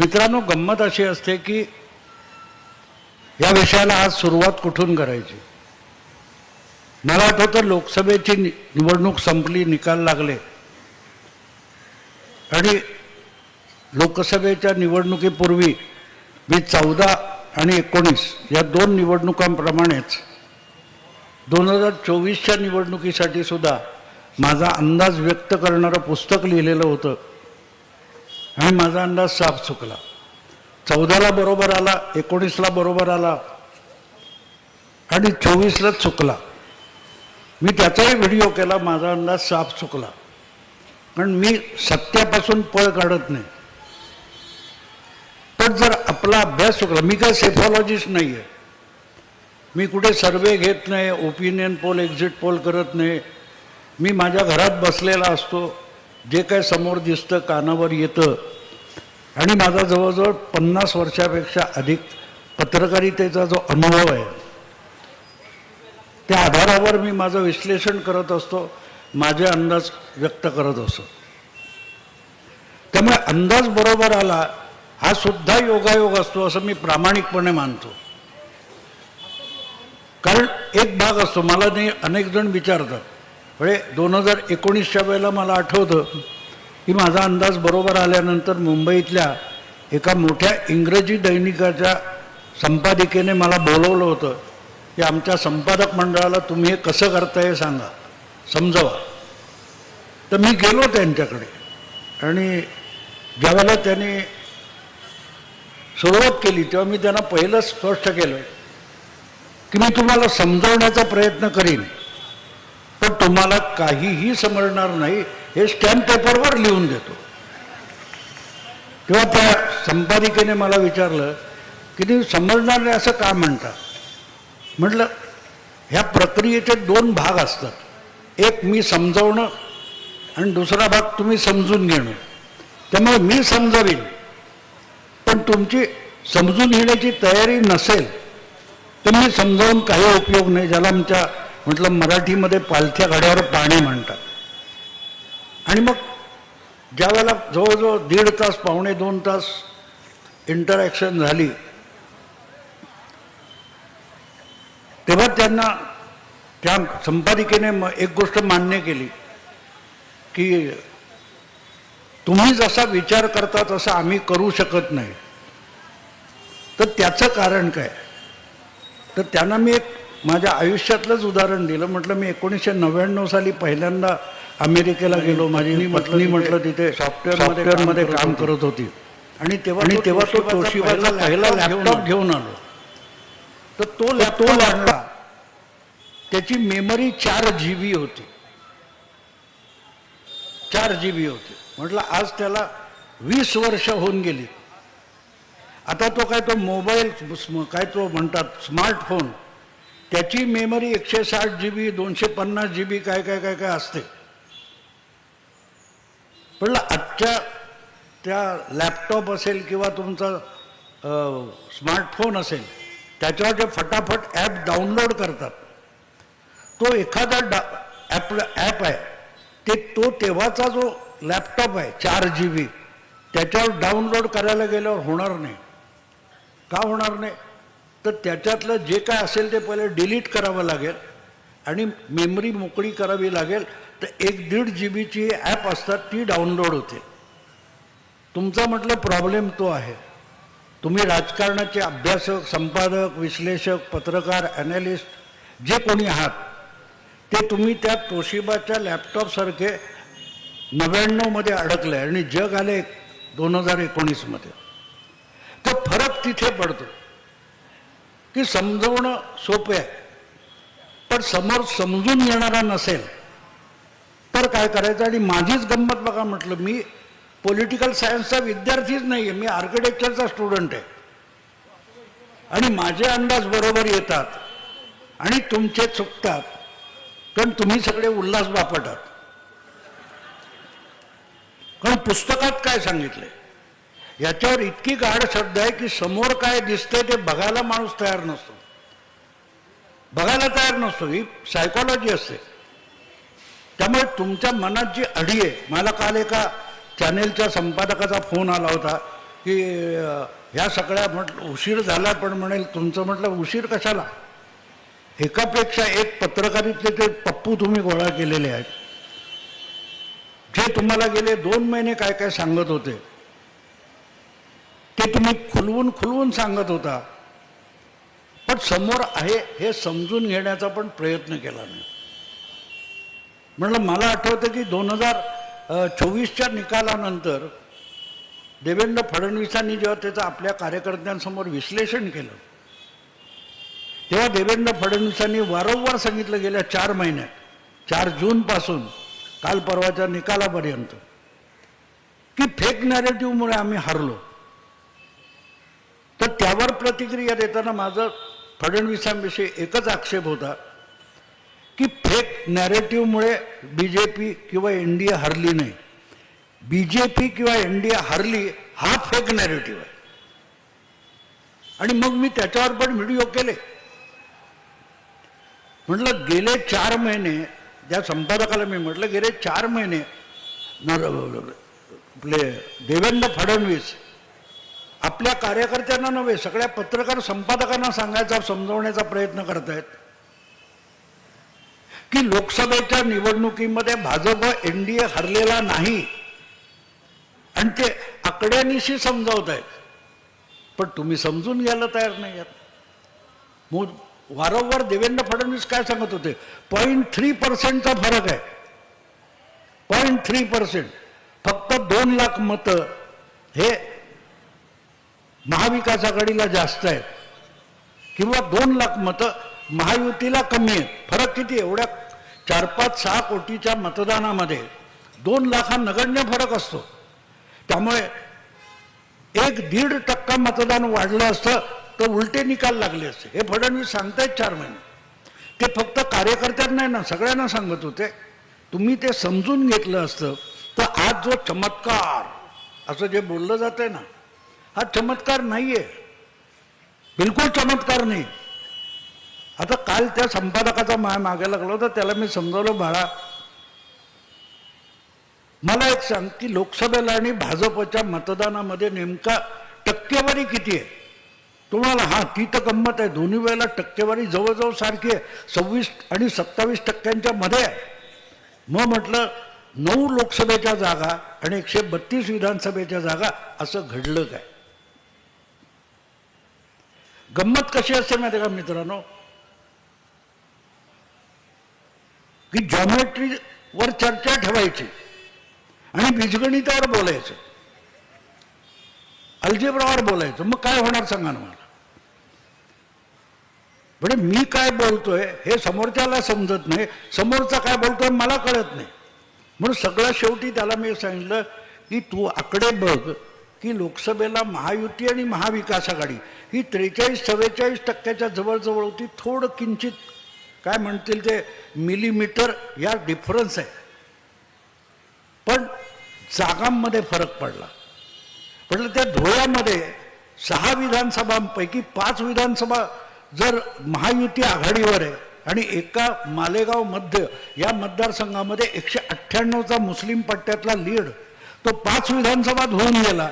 मित्रांनो गंमत अशी असते की या विषयाला आज सुरुवात कुठून करायची? मला आठवतं लोकसभेची नि- निवडणूक संपली निकाल लागले. आणि लोकसभेच्या निवडणुकीपूर्वी मी चौदा आणि एकोणीस या दोन निवडणुकांप्रमाणेच दोन हजार चोवीसच्या निवडणुकीसाठी सुद्धा माझा अंदाज व्यक्त करणारं पुस्तक लिहिलेलं होतं. आणि माझा अंदाज साफ चुकला. चौदाला बरोबर आला एकोणीसला बरोबर आला आणि चोवीसला चुकला. मी त्याचाही व्हिडिओ केला माझा अंदाज साफ चुकला. कारण मी सत्यापासून पळ काढत नाही. पण जर आपला अभ्यास चुकला मी काय सेफॉलॉजिस्ट नाही आहे मी कुठे सर्वे घेत नाही ओपिनियन पोल एक्झिट पोल करत नाही. मी माझ्या घरात बसलेला असतो. जे काय समोर दिसतं कानावर येतं. आणि माझा जवळजवळ पन्नास वर्षापेक्षा अधिक पत्रकारितेचा जो अनुभव आहे त्या आधारावर मी माझं विश्लेषण करत असतो माझे अंदाज व्यक्त करत असतो. त्यामुळे अंदाज बरोबर आला हा सुद्धा योगायोग असतो असं मी प्रामाणिकपणे मानतो. कारण एक भाग असतो मला नाही अनेक जण विचारतात. म्हणजे दोन हजार एकोणीसच्या वेळेला मला आठवतं की माझा अंदाज बरोबर आल्यानंतर मुंबईतल्या एका मोठ्या इंग्रजी दैनिकाच्या संपादिकेने मला बोलवलं होतं की आमच्या संपादक मंडळाला तुम्ही हे कसं करता हे सांगा समजवा. तर मी गेलो त्यांच्याकडे आणि ज्यावेळेला त्यांनी सुरुवात केली तेव्हा मी त्यांना पहिलं स्पष्ट केलं की मी तुम्हाला समजवण्याचा प्रयत्न करीन. पण तुम्हाला काहीही समजणार नाही हे स्टॅम्प पेपरवर लिहून देतो. तेव्हा त्या संपादिकेने मला विचारलं की तुम्ही समजणार नाही असं का म्हणता? म्हटलं ह्या प्रक्रियेचे दोन भाग असतात. एक मी समजवणं आणि दुसरा भाग तुम्ही समजून घेणं. त्यामुळे मी समजावीन. पण तुमची समजून घेण्याची तयारी नसेल तर मी समजावून काही उपयोग नाही. ज्याला आमच्या म्हटलं मराठीमध्ये पालथ्या घड्यावर पाणी म्हणतात. आणि मग ज्या वेळेला जवळजवळ दीड तास पावणे दोन तास इंटरॅक्शन झाली तेव्हा त्यांना त्या संपादिकेने म- एक गोष्ट मान्य केली की तुम्ही जसा विचार करता तसा आम्ही करू शकत नाही. तर त्याचं कारण काय? तर त्यांना मी एक माझ्या आयुष्यातलंच उदाहरण दिलं. म्हटलं मी एकोणीसशे नव्याण्णव साली पहिल्यांदा अमेरिकेला गेलो. माझी पत्नी म्हटलं तिथे सॉफ्टवेअरमध्ये काम करत होती. आणि तेव्हा आणि तेव्हा तो तोशिबाचा पहिला लॅपटॉप घेऊन आलो. तर तो लॅपटॉप आणला. त्याची मेमरी चार जी बी होती. चार जी बी होती. म्हटलं आज त्याला वीस वर्ष होऊन गेली. आता तो काय तो मोबाईल काय तो म्हणतात स्मार्टफोन त्याची मेमरी एकशे साठ जी बी दोनशे पन्नास जी बी काय काय काय काय असते. पण आजच्या त्या लॅपटॉप असेल किंवा तुमचा स्मार्टफोन असेल त्याच्यावर जे फटाफट ॲप डाउनलोड करतात. तो एखादा डा ॲप ॲप आहे ते तो तेव्हाचा जो लॅपटॉप आहे चार जी बी त्याच्यावर डाउनलोड करायला गेल्यावर होणार नाही. का होणार नाही? तर त्याच्यातलं जे काय असेल ते पहिले डिलीट करावं लागेल आणि मेमरी मोकळी करावी लागेल. तर एक दीड जी बीची ॲप असतात ती डाउनलोड होते. तुमचा म्हटलं प्रॉब्लेम तो आहे. तुम्ही राजकारणाचे अभ्यासक संपादक विश्लेषक पत्रकार ॲनालिस्ट जे कोणी आहात ते तुम्ही त्या तोशिबाच्या लॅपटॉपसारखे नव्याण्णवमध्ये अडकले आणि जग आले दोन हजार एकोणीसमध्ये तर फरक तिथे पडतो. की समजवणं सोपं आहे. पण समोर समजून येणारा नसेल तर काय करायचं? आणि माझीच गंमत बघा म्हटलं मी पॉलिटिकल सायन्सचा विद्यार्थीच नाही आहे मी आर्किटेक्चरचा स्टुडंट आहे. आणि माझे अंदाज बरोबर येतात आणि तुमचे चुकतात कारण तुम्ही सगळे उल्हास बापटात कारण पुस्तकात काय सांगितलंय? याच्यावर इतकी गाढ श्रद्धा आहे की समोर काय दिसतंय ते बघायला माणूस तयार नसतो. बघायला तयार नसतो. ही सायकोलॉजी असते. त्यामुळे तुमच्या मनात जी अडी आहे मला काल एका चॅनेलच्या संपादकाचा फोन आला होता की ह्या सगळ्या म्हटलं उशीर झाला पण म्हणेल तुमचं म्हटलं उशीर कशाला? एकापेक्षा एक पत्रकारितले ते पप्पू तुम्ही गोळा केलेले आहेत. जे तुम्हाला गेले दोन महिने काय काय सांगत होते ते तुम्ही खुलवून खुलवून सांगत होता. पण समोर आहे हे समजून घेण्याचा पण प्रयत्न केला नाही. म्हणलं मला आठवतं की दोन हजार चोवीसच्या निकालानंतर देवेंद्र फडणवीसांनी जेव्हा त्याचं आपल्या कार्यकर्त्यांसमोर विश्लेषण केलं तेव्हा देवेंद्र फडणवीसांनी वारंवार सांगितलं गेल्या चार महिन्यात चार जूनपासून काल परवाच्या निकालापर्यंत की फेक नॅरेटिव्हमुळे आम्ही हरलो. तर त्यावर प्रतिक्रिया देताना माझं फडणवीसांविषयी एकच आक्षेप होता की फेक नॅरेटिव्हमुळे बी जे पी किंवा इंडिया हरली नाही. बी जे पी किंवा इंडिया हरली हा फेक नॅरेटिव्ह आहे. आणि मग मी त्याच्यावर पण व्हिडिओ केले. म्हटलं गेले चार महिने त्या संपादकाला मी म्हटलं गेले चार महिने आपले देवेंद्र फडणवीस आपल्या कार्यकर्त्यांना नव्हे सगळ्या पत्रकार संपादकांना सांगायचा समजवण्याचा प्रयत्न करतायत. की लोकसभेच्या निवडणुकीमध्ये भाजप एनडीए हरलेला नाही. आणि ते आकड्यानिशी समजावत आहेत पण तुम्ही समजून घ्यायला तयार नाही आहात. मग वारंवार देवेंद्र फडणवीस काय सांगत होते? पॉईंट थ्री पर्सेंटचा फरक आहे. पॉईंट थ्री पर्सेंट फक्त दोन लाख मतं. हे महाविकास आघाडीला जास्त आहेत किंवा दोन लाख मतं महायुतीला कमी आहेत. फरक किती एवढ्या चार पाच सहा कोटीच्या मतदानामध्ये दोन लाख हा नगण्य फरक असतो. त्यामुळे एक दीड टक्का मतदान वाढलं असतं तर उलटे निकाल लागले असते. हे फडणवीस सांगतायत चार महिने. ते फक्त कार्यकर्त्यांना ना सगळ्यांना सांगत होते. तुम्ही ते समजून घेतलं असतं तर आज जो चमत्कार असं जे बोललं जातंय ना हा चमत्कार नाहीये. बिलकुल चमत्कार नाही. आता काल त्या संपादकाचा माय मागे लागलो तर त्याला मी समजवलं बाळा मला एक सांग की लोकसभेला आणि भाजपच्या मतदानामध्ये नेमका टक्केवारी किती आहे? तुम्हाला हा ती तर गंमत आहे. दोन्ही वेळेला टक्केवारी जवळजवळ सारखी आहे. सव्वीस आणि सत्तावीस टक्क्यांच्या मध्ये आहे. मग म्हटलं नऊ लोकसभेच्या जागा आणि एकशे बत्तीस विधानसभेच्या जागा असं घडलं काय? गंमत कशी असते माहिती का मित्रांनो? की जॉमेट्रीवर चर्चा ठेवायची आणि बीजगणितावर बोलायचं. अल्जेब्रावर बोलायचं. मग काय होणार सांगा ना मला? म्हणजे मी काय बोलतोय हे समोरच्याला समजत नाही समोरचा काय बोलतोय मला कळत नाही. म्हणून सगळं शेवटी त्याला मी सांगितलं की तू आकडे बघ. की लोकसभेला महायुती आणि महाविकास आघाडी ही त्रेचाळीस चव्वेचाळीस टक्क्याच्या जवळजवळ होती थोडं किंचित काय म्हणतील ते मिलीमीटर या डिफरन्स आहे. पण जागांमध्ये फरक पडला. म्हटलं त्या धुळ्यामध्ये सहा विधानसभांपैकी पाच विधानसभा जर महायुती आघाडीवर आहे आणि एका मालेगाव मध्य या मतदारसंघामध्ये एकशे अठ्ठ्याण्णवचा मुस्लिम पट्ट्यातला लीड तो पाच विधानसभा धुवून गेला.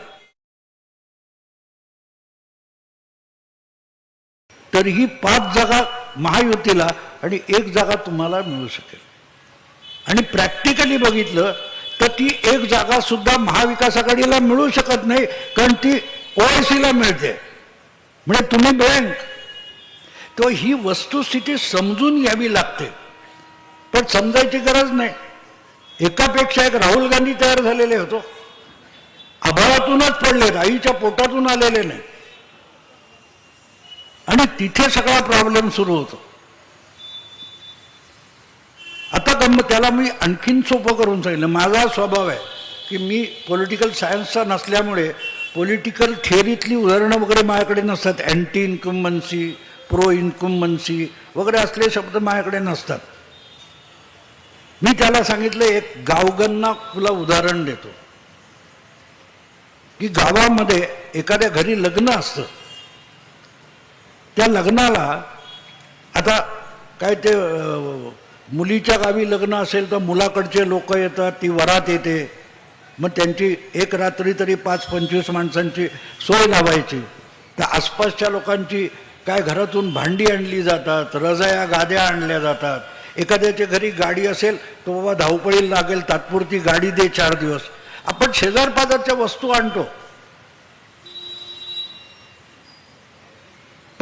तर ही पाच जागा महायुतीला आणि एक जागा तुम्हाला मिळू शकेल. आणि प्रॅक्टिकली बघितलं तर ती एक जागा सुद्धा महाविकास आघाडीला मिळू शकत नाही कारण ती ओआयसीला मिळते. म्हणजे तुम्ही बँक तो ही वस्तुस्थिती समजून घ्यावी लागते. पण समजायची गरज नाही. एकापेक्षा एक राहुल गांधी तयार झालेले होतो. अभावातूनच पडलेत आईच्या पोटातून आलेले नाही आणि तिथे सगळा प्रॉब्लेम सुरू होतो. आता गम त्याला मी आणखीन सोपं करून सांगितलं. माझा स्वभाव आहे की मी पॉलिटिकल सायन्सचा नसल्यामुळे पॉलिटिकल थिअरीतली उदाहरणं वगैरे माझ्याकडे नसतात. अँटी इन्कम्बन्सी प्रो इन्कम्बन्सी वगैरे असले शब्द माझ्याकडे नसतात. मी त्याला सांगितलं एक गावगन्ना तुला उदाहरण देतो. की गावामध्ये एखाद्या घरी लग्न असतं. त्या लग्नाला आता काय ते मुलीच्या गावी लग्न असेल तर मुलाकडचे लोक येतात ती वरात येते. मग त्यांची एक रात्री तरी पाच पंचवीस माणसांची सोय लावायची. तर आसपासच्या लोकांची काय घरातून भांडी आणली जातात रजाया गाद्या आणल्या जातात. एखाद्याच्या घरी गाडी असेल तो बाबा धावपळी लागेल तात्पुरती गाडी दे चार दिवस. आपण शेजारपाजारच्या वस्तू आणतो.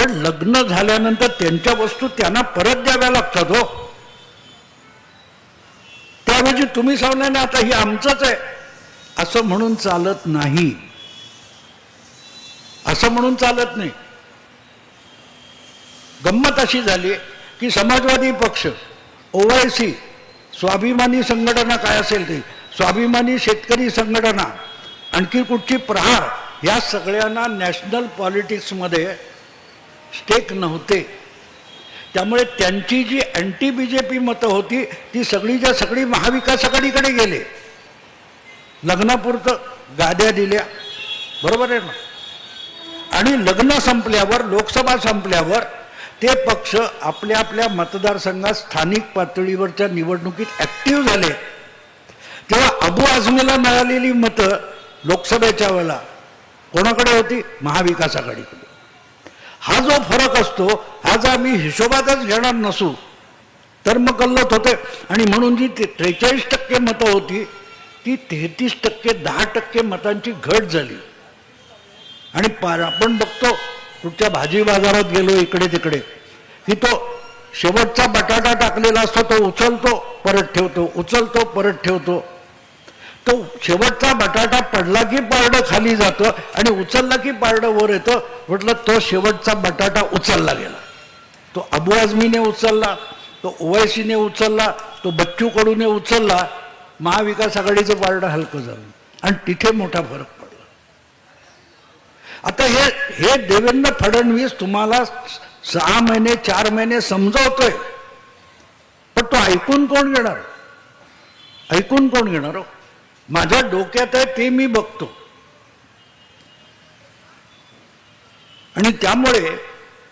पण लग्न झाल्यानंतर त्यांच्या वस्तू त्यांना परत द्याव्या लागतात हो. त्याऐवजी तुम्ही सांगल्याने ना आता ही आमचंच आहे. असं म्हणून चालत नाही. असं म्हणून चालत नाही. गंमत अशी झाली की समाजवादी पक्ष ओवायसी स्वाभिमानी संघटना काय असेल ते? स्वाभिमानी शेतकरी संघटना आणखी कुठची प्रहार? या सगळ्यांना नॅशनल पॉलिटिक्समध्ये स्टेक नव्हते. त्यामुळे त्यांची जी अँटी बी जे पी मतं होती ती सगळीच्या सगळी महाविकास आघाडीकडे गेले. लग्नापुरतं गाद्या दिल्या. बरोबर आहे ना? आणि लग्न संपल्यावर लोकसभा संपल्यावर ते पक्ष आपल्या आपल्या मतदारसंघात स्थानिक पातळीवरच्या निवडणुकीत ऍक्टिव्ह झाले. तेव्हा अबू आझमीला मिळालेली मतं लोकसभेच्या वेळेला कोणाकडे होती? महाविकास आघाडीकडे. हा जो फरक असतो हा जर आम्ही हिशोबातच घेणार नसू तर मग गल्लत होते. आणि म्हणून जी त्रेचाळीस टक्के मतं होती ती तेहतीस टक्के दहा टक्के मतांची घट झाली. आणि पार आपण बघतो कुठच्या भाजी बाजारात गेलो इकडे तिकडे. की तो शेवटचा बटाटा टाकलेला असतो तो उचलतो परत ठेवतो उचलतो परत ठेवतो. तो शेवटचा बटाटा पडला की पारडं खाली जातं आणि उचलला की पारडं वर येतं. म्हटलं तो शेवटचा बटाटा उचलला गेला. तो अबू आझमीने उचलला तो ओवैसीने उचलला तो बच्चू कडूने उचलला. महाविकास आघाडीचं पारडं हलकं झालं आणि तिथे मोठा फरक पडला. आता हे हे देवेंद्र फडणवीस तुम्हाला सहा महिने चार महिने समजावतोय. पण तो ऐकून कोण घेणार? ऐकून कोण घेणार हो? माझ्या डोक्यात आहे ते मी बघतो. आणि त्यामुळे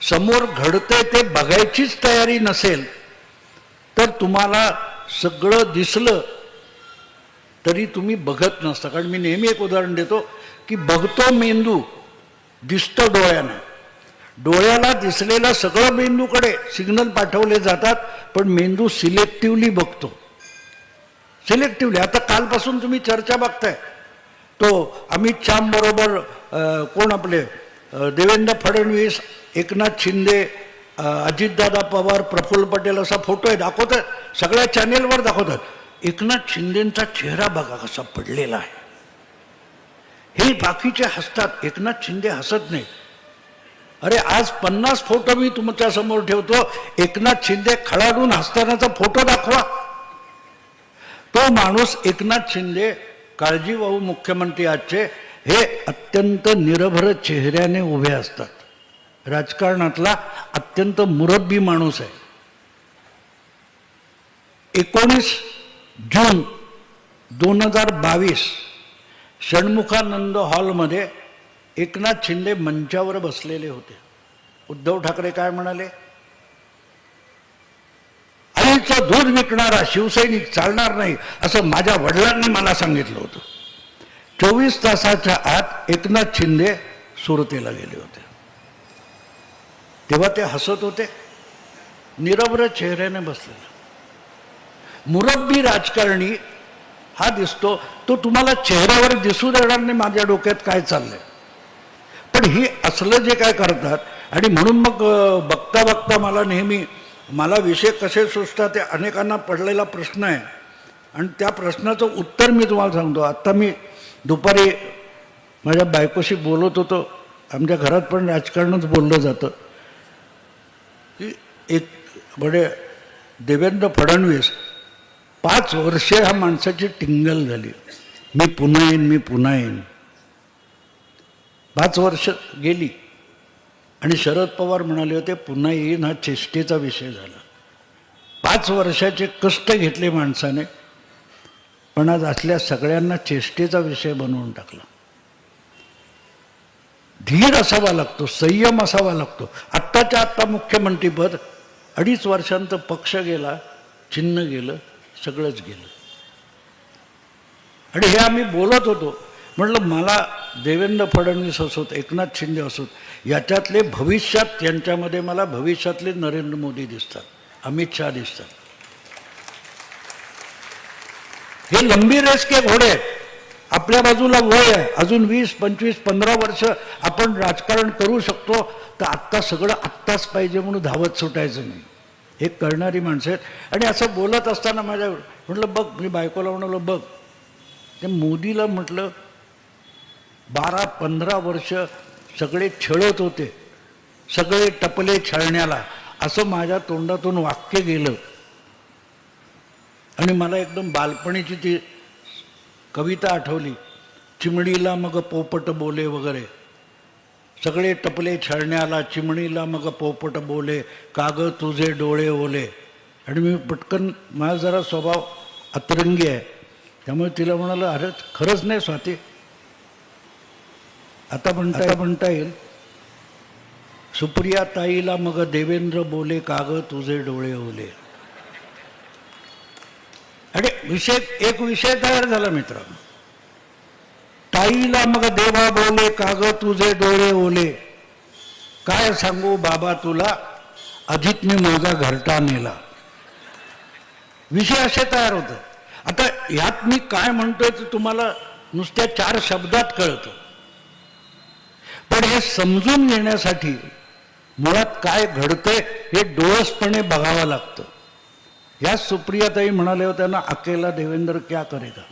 समोर घडतंय ते बघायचीच तयारी नसेल तर तुम्हाला सगळं दिसलं तरी तुम्ही बघत नसता. कारण मी नेहमी एक उदाहरण देतो की बघतो मेंदू दिसतं डोळ्यानं. डोळ्याला दिसलेलं सगळं मेंदूकडे सिग्नल पाठवले जातात पण मेंदू सिलेक्टिव्हली बघतो. सिलेक्टिव्हली आता कालपासून तुम्ही चर्चा बघताय. तो अमित शाह बरोबर कोण आपले? देवेंद्र फडणवीस एकनाथ शिंदे अजितदादा पवार प्रफुल्ल पटेल असा फोटो आहे दाखवतात सगळ्या चॅनेलवर दाखवतात एकनाथ शिंदेचा चेहरा बघा कसा पडलेला आहे. हे बाकीचे हसतात. एकनाथ शिंदे हसत नाही. अरे आज पन्नास फोटो मी तुमच्यासमोर ठेवतो. एकनाथ शिंदे खळाडून हसतानाचा फोटो दाखवा. तो माणूस एकनाथ शिंदे काळजीवाहू मुख्यमंत्री आजचे हे अत्यंत निरभर चेहऱ्याने उभे असतात. राजकारणातला अत्यंत मुरब्बी माणूस आहे. एकोणीस जून दोन हजार बावीस षण्मुखानंद हॉलमध्ये एकनाथ शिंदे मंचावर बसलेले होते. उद्धव ठाकरे काय म्हणाले? आईचं दूध विकणारा शिवसैनिक चालणार नाही असं माझ्या वडिलांनी मला सांगितलं होतं. चोवीस तासाच्या आत एकनाथ शिंदे सुरतेला गेले होते. तेव्हा ते हसत होते. निरभ्र चेहऱ्याने बसलेला. मुरब्बी राजकारणी हा दिसतो तो तुम्हाला चेहऱ्यावर दिसू देणार नाही माझ्या डोक्यात काय चाललंय. पण ही असलं जे काय करतात आणि म्हणून मग बघता बघता मला नेहमी मला विषय कसे सुचतात ते अनेकांना पडलेला प्रश्न आहे. आणि त्या प्रश्नाचं उत्तर मी तुम्हाला सांगतो. आत्ता मी दुपारी माझ्या बायकोशी बोलत होतो. आमच्या घरात पण राजकारणच बोललं जातं. की एक म्हणजे देवेंद्र फडणवीस पाच वर्षे ह्या माणसाची टिंगल झाली. मी पुन्हा येईन मी पुन्हा येईन. पाच वर्ष गेली. आणि शरद पवार म्हणाले होते पुन्हा येईन हा चेष्टेचा विषय झाला. पाच वर्षाचे कष्ट घेतले माणसाने पण आज असल्या सगळ्यांना चेष्टेचा विषय बनवून टाकला. धीर असावा लागतो संयम असावा लागतो. आत्ताच्या आत्ता मुख्यमंत्रीपद अडीच वर्षांत पक्ष गेला चिन्ह गेलं सगळंच गेलं. आणि हे आम्ही बोलत होतो. म्हटलं मला देवेंद्र फडणवीस असोत एकनाथ शिंदे असोत याच्यातले भविष्यात यांच्यामध्ये मला भविष्यातले नरेंद्र मोदी दिसतात अमित शहा दिसतात. हे लंबी रेस के घोडे आहेत. आपल्या बाजूला वय आहे. अजून वीस पंचवीस पंधरा वर्ष आपण राजकारण करू शकतो तर आत्ता सगळं आत्ताच पाहिजे म्हणून धावत सुटायचं नाही. हे करणारी माणसं आहेत. आणि असं बोलत असताना माझ्या म्हटलं बघ मी बायकोला म्हणालो बघ ते मोदीला म्हटलं बारा पंधरा वर्ष सगळे छळत होते. सगळे टपले छळण्याला. असं माझ्या तोंडातून वाक्य गेलं. आणि मला एकदम बालपणीची ती कविता आठवली. चिमणीला मग पोपट बोले वगैरे. सगळे टपले छळण्याला. चिमणीला मग पोपट बोले. काग तुझे डोळे ओले? आणि मी पटकन माझा जरा स्वभाव अतरंगी आहे. त्यामुळे तिला म्हणालं अरे खरंच नाही स्वाती. आता म्हणता म्हणता येईल. सुप्रिया ताईला मग देवेंद्र बोले काग तुझे डोळे ओले. आणि विषय एक विषय तयार झाला मित्रांनो. ताईला मग देवा बोले काग तुझे डोळे ओले. काय सांगू बाबा तुला? अधिक मी माझा घरटा नेला. विषय असे तयार होत. आता यात मी काय म्हणतोय ते तुम्हाला नुसत्या चार शब्दात कळतं. पण हे समजून घेण्यासाठी मुळात काय घडतंय हे डोळसपणे बघावं लागतं. या सुप्रियाताई म्हणाले होत्या ना अकेला देवेंद्र क्या करेगा?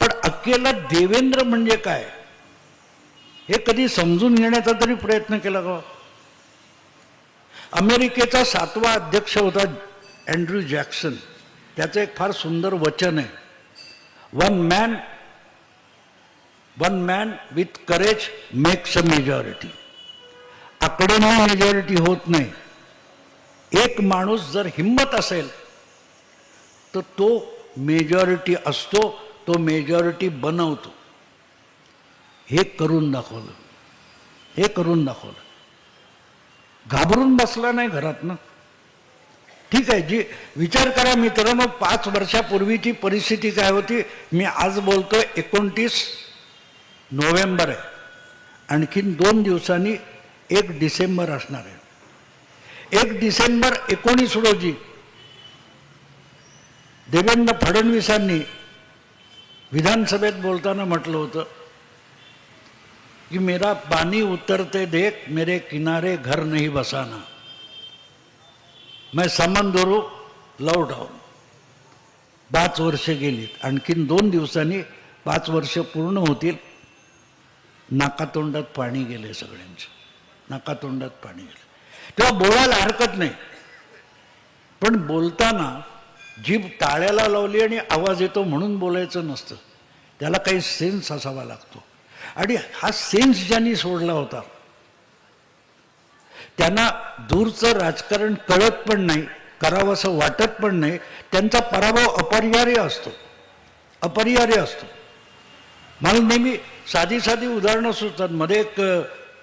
पण अकेला देवेंद्र म्हणजे काय? हे कधी समजून घेण्याचा तरी प्रयत्न केला का? अमेरिकेचा सातवा अध्यक्ष होता अँड्रू जॅक्सन त्याचं एक फार सुंदर वचन आहे. One man one man with courage makes a majority आकडेने majority होत नाही. एक माणूस जर हिंमत असेल तर तो मेजॉरिटी असतो तो मेजॉरिटी बनवतो. हे करून दाखवलं. हे करून दाखवलं. घाबरून बसला नाही घरात ना? ठीक आहे जी विचार करा मित्रांनो पाच वर्षापूर्वीची परिस्थिती काय होती? मी आज बोलतोय एकोणतीस नोव्हेंबर आहे. आणखीन दोन दिवसांनी एक डिसेंबर असणार आहे. एक डिसेंबर एकोणीस रोजी देवेंद्र फडणवीसांनी विधानसभेत बोलताना म्हटलं होतं कि मेरा पानी उतरते देख मेरे किनारे घर नहीं बसाना. मैं समंदरू लौट आऊन पाच वर्ष गेलीत. आणखीन दोन दिवसांनी पाच वर्ष पूर्ण होतील. नाकातोंडात पाणी गेले सगळ्यांचं. नाकातोंडात पाणी गेलं तेव्हा बोलायला हरकत नाही. पण बोलताना जीभ टाळ्याला लावली आणि आवाज येतो म्हणून बोलायचं नसतं. त्याला काही सेन्स असावा लागतो. आणि हा सेन्स ज्यांनी सोडला होता त्यांना दूरचं राजकारण कळत पण नाही करावं असं वाटत पण नाही. त्यांचा पराभव अपरिहार्य असतो. अपरिहार्य असतो. मला नेहमी साधी साधी उदाहरणं सुचतात. मध्ये एक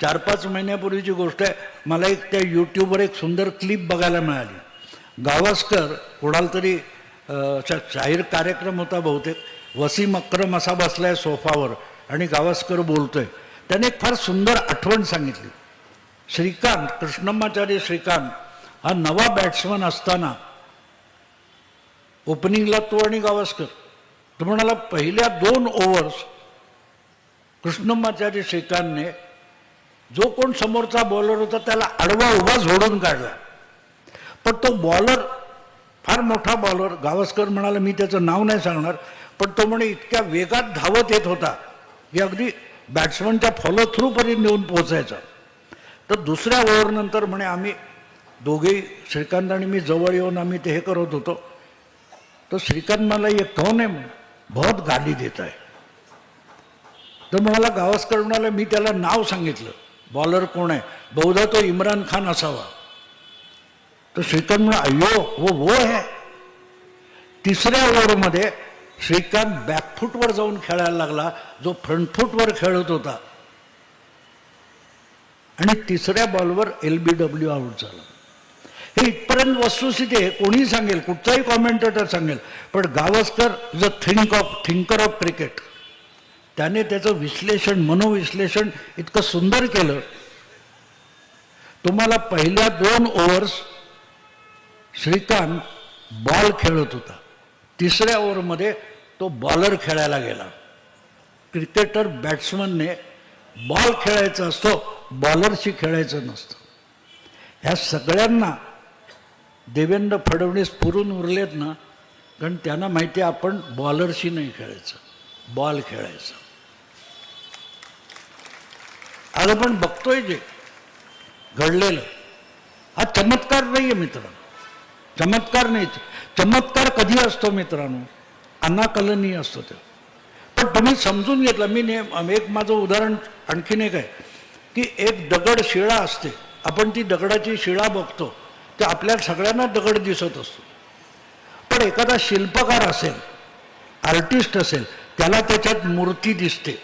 चार पाच महिन्यापूर्वीची गोष्ट आहे. मला एक त्या यूट्यूबवर एक सुंदर क्लिप बघायला मिळाली. गावस्कर कोणाला तरी अ, जाहीर कार्यक्रम होता बहुतेक. वसीम अक्रम असा बसला आहे सोफावर आणि गावस्कर बोलतोय. त्याने एक फार सुंदर आठवण सांगितली. श्रीकांत कृष्णम्माचार्य श्रीकांत हा नवा बॅट्समन असताना ओपनिंगला तो आणि गावस्कर. तो म्हणाला पहिल्या दोन ओव्हर्स कृष्णमाचार्य श्रीकांतने जो कोण समोरचा बॉलर होता त्याला आडवा उभा झोडून काढला. पण तो बॉलर फार मोठा बॉलर गावस्कर म्हणाला मी त्याचं नाव नाही सांगणार. पण तो म्हणे इतक्या वेगात धावत येत होता. की अगदी बॅट्समनच्या फॉलो थ्रूपर्यंत नेऊन पोहोचायचा. तर दुसऱ्या ओव्हरनंतर म्हणे आम्ही दोघेही श्रीकांत आणि मी जवळ येऊन आम्ही ते हे करत होतो. तर श्रीकांत मला एक कौन आहे बहुत गाली देत आहे तर मला गावस्कर म्हणाला मी त्याला नाव सांगितलं. बॉलर कोण आहे? बहुधा तो इम्रान खान असावा. तर श्रीकांत म्हणा अय्यो वो वो है. तिसऱ्या ओव्हरमध्ये श्रीकांत बॅकफूटवर जाऊन खेळायला लागला जो फ्रंटफूटवर खेळत होता. आणि तिसऱ्या बॉलवर एल बी डब्ल्यू आऊट झाला. हे इथपर्यंत वस्तुस्थिती आहे कोणी सांगेल कुठचाही कॉमेंटेटर सांगेल पण Gavaskar is a think of thinker of cricket त्याने त्याचं विश्लेषण मनोविश्लेषण इतकं सुंदर केलं. तुम्हाला पहिल्या दोन ओव्हर्स श्रीकांत बॉल खेळत होता. तिसऱ्या ओव्हरमध्ये तो बॉलर खेळायला गेला. क्रिकेटर बॅट्समनने बॉल खेळायचा असतो बॉलरशी खेळायचं नसतं. ह्या सगळ्यांना देवेंद्र फडणवीस पुरून उरलेत ना कारण त्यांना माहिती आहे आपण बॉलरशी नाही खेळायचं बॉल खेळायचं. आज आपण बघतोय जे घडलेलं. हा चमत्कार नाही आहे मित्रांनो. चमत्कार नाही चमत्कार कधी असतो मित्रांनो? अनाकलनीय असतो ते. पण तुम्ही समजून घेतलं मी नेम एक माझं उदाहरण आणखीन एक आहे की एक दगड शिळा असते. आपण ती दगडाची शिळा बघतो ते आपल्या सगळ्यांना दगड दिसत असतो. पण एखादा शिल्पकार असेल आर्टिस्ट असेल त्याला त्याच्यात मूर्ती दिसते.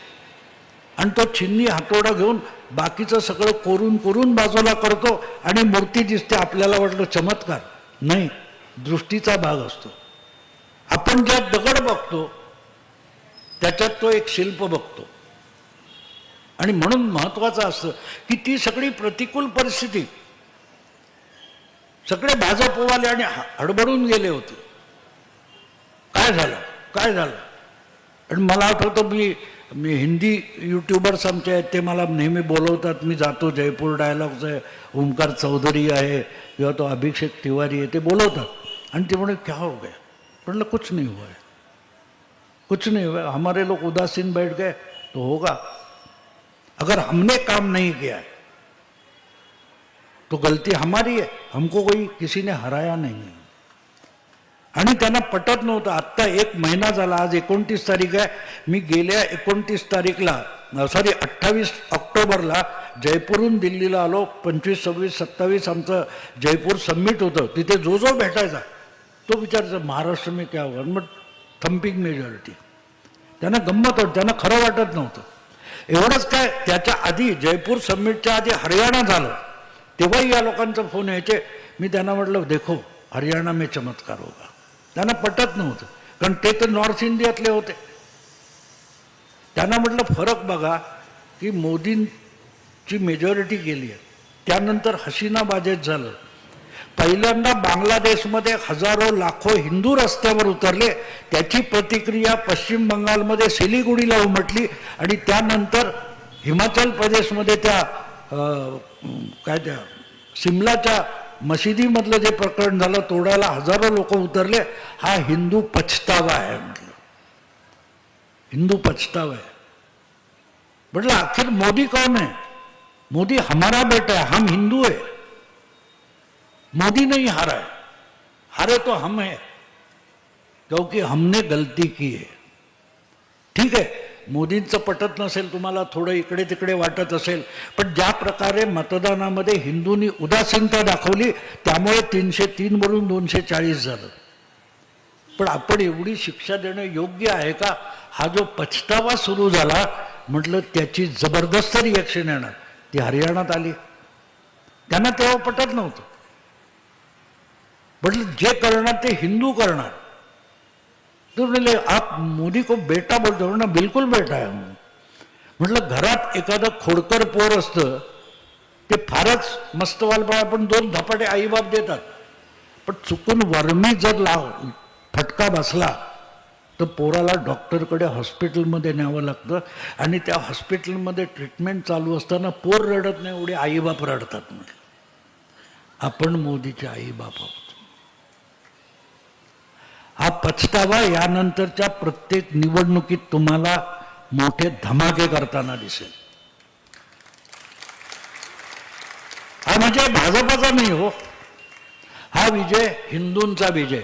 आणि तो छिन्नी हातोडा घेऊन बाकीचं सगळं कोरून कोरून बाजूला करतो आणि मूर्ती दिसते आपल्याला वाटलं चमत्कार. नाही दृष्टीचा भाग असतो. आपण ज्या दगड बघतो त्याच्यात तो एक शिल्प बघतो. आणि म्हणून महत्वाचं असतं की ती सगळी प्रतिकूल परिस्थिती सगळे भाजपवाले आणि हडबडून गेले होते. काय झालं? काय झालं? आणि मला आठवतं मी मी हिंदी यूट्यूबर्स आमचे आहेत, ते मला नेहमी बोलवतात, मी जातो जयपूर डायलॉग्स आहे ओमकार चौधरी आहे, किंवा तो अभिषेक तिवारी आहे, ते बोलवतात. आणि ते म्हणे, क्या हो गया? म्हणलं कुछ नहीं हुआ है. कुछ नहीं हुआ. हमारे लोग उदासीन बैठ गए तो होगा। अगर हमने काम नहीं किया है तो गलती हमारी है। हमको कोई, किसी ने हराया नहीं है। आणि त्यांना पटत नव्हतं. आत्ता एक महिना झाला आज एकोणतीस तारीख आहे. मी गेल्या एकोणतीस तारीखला सॉरी अठ्ठावीस ऑक्टोबरला जयपूरहून दिल्लीला आलो. पंचवीस सव्वीस सत्तावीस आमचं जयपूर सबमिट होतं. तिथे जो जो भेटायचा तो विचारायचा महाराष्ट्र मी क्या होगा मग थम्पिंग मेजॉरिटी त्यांना गंमत होती. त्यांना खरं वाटत नव्हतं. एवढंच काय त्याच्या आधी जयपूर सबमिटच्या आधी हरियाणा झालं. तेव्हाही या लोकांचा फोन यायचे. मी त्यांना म्हटलं देखो हरियाणा में चमत्कार होगा. त्यांना पटत नव्हतं. कारण ते तर नॉर्थ इंडियातले होते. त्यांना म्हटलं फरक बघा की मोदींची मेजॉरिटी गेली आहे. त्यानंतर हसीना बाजेत झालं. पहिल्यांदा बांगलादेशमध्ये हजारो लाखो हिंदू रस्त्यावर उतरले. त्याची प्रतिक्रिया पश्चिम बंगालमध्ये सिलिगुडीला उमटली आणि त्यानंतर हिमाचल प्रदेशमध्ये त्या अं, काय त्या सिमलाच्या मशिदीमधलं जे प्रकरण झालं, तोडायला हजारो लोक उतरले, हा हिंदू पछतावा आहे म्हटलं. हिंदू पछतावा आहे. म्हटलं आखिर मोदी कौन है मोदी हमारा बेटा है हम हिंदू है मोदी नहीं हारा है. हारे तो हम हैं. क्योंकि हमने गलती की है. ठीक आहे मोदींचं पटत नसेल तुम्हाला थोडं इकडे तिकडे वाटत असेल पण ज्या प्रकारे मतदानामध्ये हिंदूंनी उदासीनता दाखवली त्यामुळे तीनशे तीन वरून दोनशे चाळीस झालं. पण आपण एवढी शिक्षा देणं योग्य आहे का? हा जो पछतावा सुरू झाला म्हटलं त्याची जबरदस्त रिॲक्शन येणार. ती हरियाणात आली. त्यांना तेव्हा पटत नव्हतं. म्हटलं जे करणार ते हिंदू करणार. तो बोले आप मोदी को बेटा बोलतो ना बिलकुल बेटा आहे म्हटलं घरात एखादं खोडकर पोर असतं ते फारच मस्त वालपणा पण दोन धपाटे आईबाप देतात. पण चुकून वर्मी जर लाव फटका बसला तर पोराला डॉक्टरकडे हॉस्पिटलमध्ये न्यावं लागतं आणि त्या हॉस्पिटलमध्ये ट्रीटमेंट चालू असताना पोर रडत नाही एवढे आईबाप रडतात. म्हणजे आपण मोदीचे आईबाप आहोत. हा पछतावा यानंतरच्या प्रत्येक निवडणुकीत तुम्हाला मोठे धमाके करताना दिसेल. हा म्हणजे विजय भाजपाचा नाही हो. हा विजय हिंदूंचा विजय.